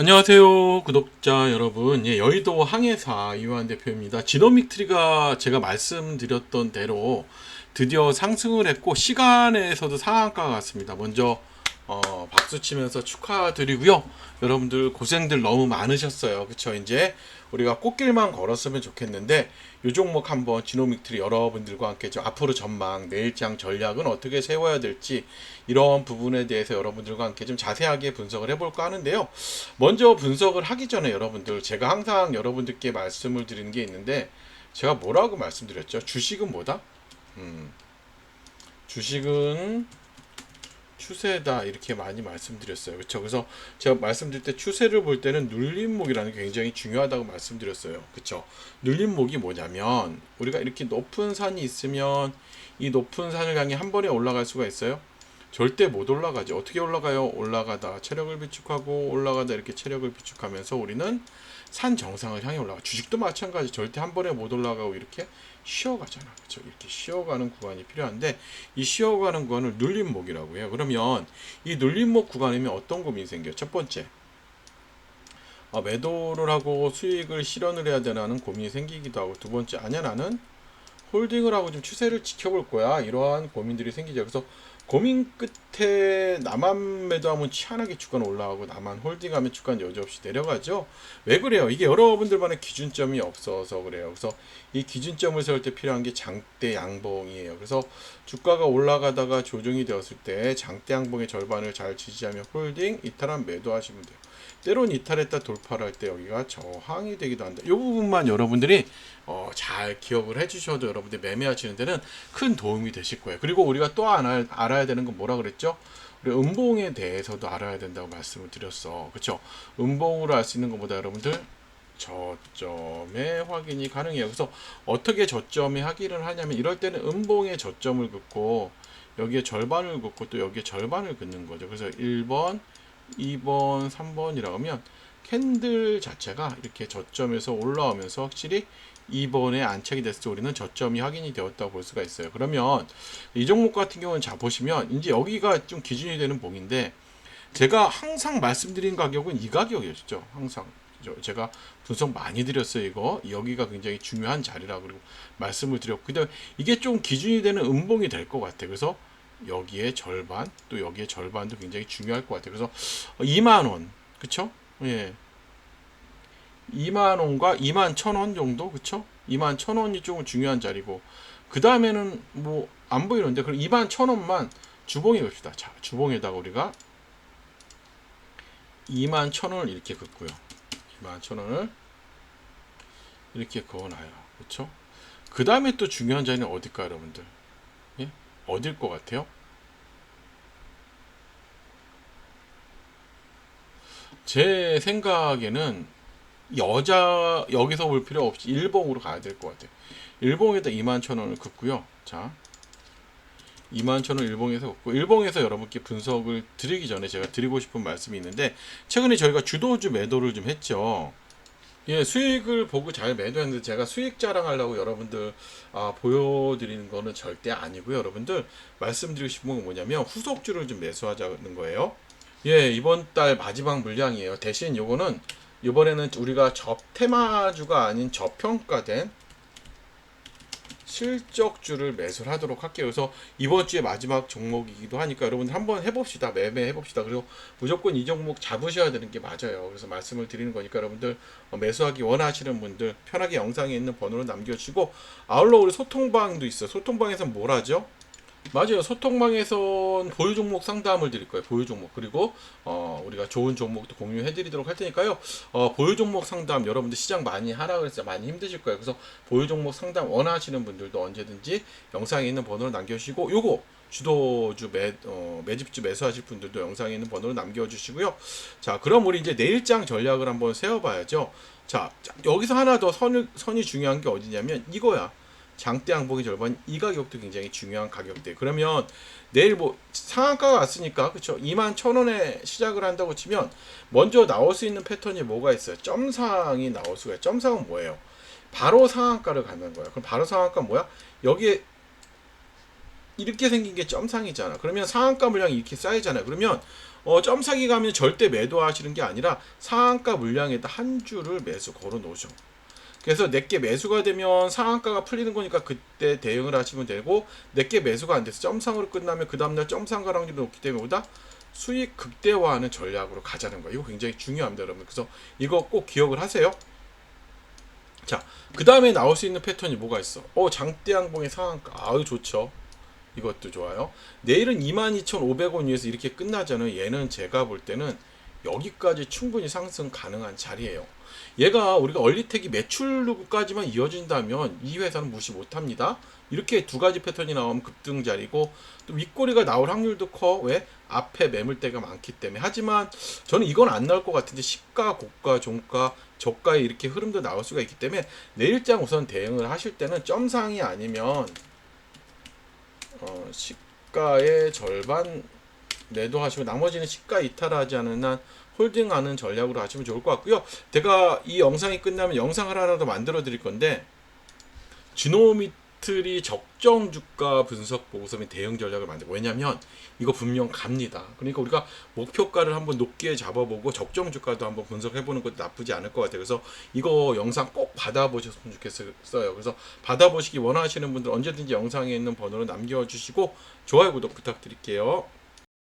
안녕하세요 구독자 여러분. 예, 여의도 항해사 이완 대표입니다. 지노믹 트리가 제가 말씀드렸던 대로 드디어 상승을 했고 시간에서도 상한가가 갔습니다. 먼저 어, 박수 치면서 축하드리고요. 여러분들 고생들 너무 많으셨어요. 그쵸? 이제 우리가 꽃길만 걸었으면 좋겠는데 요 종목 한번 지노믹 트리 여러분들과 함께 좀 앞으로 전망 내일장 전략은 어떻게 세워야 될지 이런 부분에 대해서 여러분들과 함께 좀 자세하게 분석을 해볼까 하는데요. 먼저 분석을 하기 전에 여러분들 제가 항상 여러분들께 말씀을 드리는 게 있는데 제가 뭐라고 말씀드렸죠? 주식은 뭐다? 음, 주식은 추세다 이렇게 많이 말씀드렸어요. 그렇죠? 그래서 제가 말씀드릴 때 추세를 볼 때는 눌림목이라는 게 굉장히 중요하다고 말씀드렸어요. 그렇죠? 눌림목이 뭐냐면 우리가 이렇게 높은 산이 있으면 이 높은 산을 향해 한 번에 올라갈 수가 있어요. 절대 못 올라가죠. 어떻게 올라가요? 올라가다 체력을 비축하고 올라가다 이렇게 체력을 비축하면서 우리는 산 정상을 향해 올라가. 주식도 마찬가지. 절대 한 번에 못 올라가고 이렇게 쉬어가잖아. 그렇죠? 이렇게 쉬어가는 구간이 필요한데 이 쉬어가는 구간을 눌림목이라고 해요. 그러면 이 눌림목 구간이면 어떤 고민이 생겨요? 첫 번째. 아, 매도를 하고 수익을 실현을 해야 되나는 고민이 생기기도 하고 두 번째 아니야 나는 홀딩을 하고 좀 추세를 지켜볼 거야 이러한 고민들이 생기죠 그래서 고민 끝에 나만 매도하면 희한하게 주가는 올라가고 나만 홀딩하면 주가는 여지없이 내려가죠. 왜 그래요? 이게 여러분들만의 기준점이 없어서 그래요. 그래서 이 기준점을 세울 때 필요한 게 장대 양봉이에요. 그래서 주가가 올라가다가 조정이 되었을 때 장대 양봉의 절반을 잘 지지하며 홀딩, 이탈한 매도하시면 돼요. 때론 이탈했다 돌파를 할 때 여기가 저항이 되기도 한다. 이 부분만 여러분들이 어, 잘 기억을 해주셔도 여러분들 매매하시는 데는 큰 도움이 되실 거예요. 그리고 우리가 또 알아, 알아야 되는 건 뭐라 그랬죠? 우리 음봉에 대해서도 알아야 된다고 말씀을 드렸어. 그렇죠? 음봉으로 알 수 있는 것보다 여러분들 저점의 확인이 가능해요. 그래서 어떻게 저점에 확인을 하냐면 이럴 때는 음봉의 저점을 긋고 여기에 절반을 긋고 또 여기에 절반을 긋는 거죠. 그래서 1번, 2번, 3번이라고 하면 캔들 자체가 이렇게 저점에서 올라오면서 확실히 2번에 안착이 됐을 때 우리는 저점이 확인이 되었다고 볼 수가 있어요. 그러면 이 종목 같은 경우는 자 보시면 이제 여기가 좀 기준이 되는 봉인데 제가 항상 말씀드린 가격은 이 가격이었죠. 항상 제가 분석 많이 드렸어요. 이거 여기가 굉장히 중요한 자리라 그리고 말씀을 드렸고 근데 이게 좀 기준이 되는 음봉이 될 것 같아요. 그래서 여기에 절반 또 여기에 절반도 굉장히 중요할 것 같아요. 그래서 2만 원 그쵸? 예. 2만 원과 2만 1천 원 정도 그쵸? 2만 1천 원이 조금 중요한 자리고 그 다음에는 뭐 안 보이는데 그럼 2만 1천 원만 주봉에 봅시다. 자 주봉에다가 우리가 2만 1천 원을 이렇게 긋고요. 2만 1천 원을 이렇게 그어놔요. 그쵸? 그 다음에 또 중요한 자리는 어딜까 여러분들? 예? 어딜 것 같아요? 제 생각에는 여자 여기서 볼 필요 없이 일봉으로 가야 될 것 같아요. 일봉에다 2만 천 원을 긋고요. 자, 2만 천원 일봉에서 긋고 일봉에서 여러분께 분석을 드리기 전에 제가 드리고 싶은 말씀이 있는데 최근에 저희가 주도주 매도를 좀 했죠. 예, 수익을 보고 잘 매도했는데 제가 수익 자랑하려고 여러분들 아, 보여드리는 거는 절대 아니고요. 여러분들 말씀드리고 싶은 건 뭐냐면 후속주를 좀 매수하자는 거예요. 예, 이번 달 마지막 물량이에요. 대신 요거는 이번에는 우리가 접테마주가 아닌 저평가된 실적주를 매수를 하도록 할게요. 그래서 이번 주에 마지막 종목이기도 하니까 여러분 한번 해봅시다. 매매 해봅시다. 그리고 무조건 이 종목 잡으셔야 되는 게 맞아요. 그래서 말씀을 드리는 거니까 여러분들 매수하기 원하시는 분들 편하게 영상에 있는 번호를 남겨주시고 아울러 우리 소통방도 있어요. 소통방에서 뭘 하죠? 맞아요. 소통방에선 보유 종목 상담을 드릴 거예요. 보유 종목. 그리고 어, 우리가 좋은 종목도 공유해 드리도록 할 테니까요. 어, 보유 종목 상담 여러분들 시장 많이 하라 그랬어요. 많이 힘드실 거예요. 그래서 보유 종목 상담 원하시는 분들도 언제든지 영상에 있는 번호를 남겨 주시고 요거 주도주 매, 어, 매집주 매수하실 분들도 영상에 있는 번호를 남겨 주시고요. 자, 그럼 우리 이제 내일장 전략을 한번 세워 봐야죠. 자, 자 여기서 하나 더 선, 선이 중요한 게 어디냐면 이거야. 장대 양봉의 절반 이 가격도 굉장히 중요한 가격대. 그러면 내일 뭐 상한가가 왔으니까 그렇죠. 2만 1,000원에 시작을 한다고 치면 먼저 나올 수 있는 패턴이 뭐가 있어요? 점상이 나올 수가 있어요. 점상은 뭐예요? 바로 상한가를 가는 거예요. 그럼 바로 상한가 뭐야? 여기에 이렇게 생긴 게 점상이잖아. 그러면 상한가 물량이 이렇게 쌓이잖아요. 그러면 어, 점사기 가면 절대 매도하시는 게 아니라 상한가 물량에다 한 주를 매수 걸어 놓으셔. 그래서 내게 매수가 되면 상한가가 풀리는 거니까 그때 대응을 하시면 되고 내게 매수가 안 돼서 점상으로 끝나면 그 다음날 점상가 확률이 높기 때문에 보다 수익 극대화하는 전략으로 가자는 거예요. 이거 굉장히 중요합니다, 여러분. 그래서 이거 꼭 기억을 하세요. 자, 그 다음에 나올 수 있는 패턴이 뭐가 있어? 어, 장대양봉의 상한가. 아유, 좋죠. 이것도 좋아요. 내일은 22,500원 위에서 이렇게 끝나잖아요. 얘는 제가 볼 때는 여기까지 충분히 상승 가능한 자리예요. 얘가 우리가 얼리텍이 매출로까지만 이어진다면 이 회사는 무시 못합니다. 이렇게 두 가지 패턴이 나오면 급등 자리고 또 윗꼬리가 나올 확률도 커. 왜? 앞에 매물대가 많기 때문에. 하지만 저는 이건 안 나올 것 같은데 시가, 고가, 종가, 저가의 이렇게 흐름도 나올 수가 있기 때문에 내일장 우선 대응을 하실 때는 점상이 아니면 어, 시가의 절반 매도하시고 나머지는 시가 이탈하지 않은 한 홀딩하는 전략으로 하시면 좋을 것 같고요. 제가 이 영상이 끝나면 영상을 하나 더 만들어 드릴 건데 지노미틀이 적정 주가 분석 보고서 및 대응 전략을 만들고 왜냐면 이거 분명 갑니다. 그러니까 우리가 목표가를 한번 높게 잡아보고 적정 주가도 한번 분석해 보는 것도 나쁘지 않을 것 같아요. 그래서 이거 영상 꼭 받아보셨으면 좋겠어요. 그래서 받아보시기 원하시는 분들 언제든지 영상에 있는 번호로 남겨주시고 좋아요 구독 부탁드릴게요.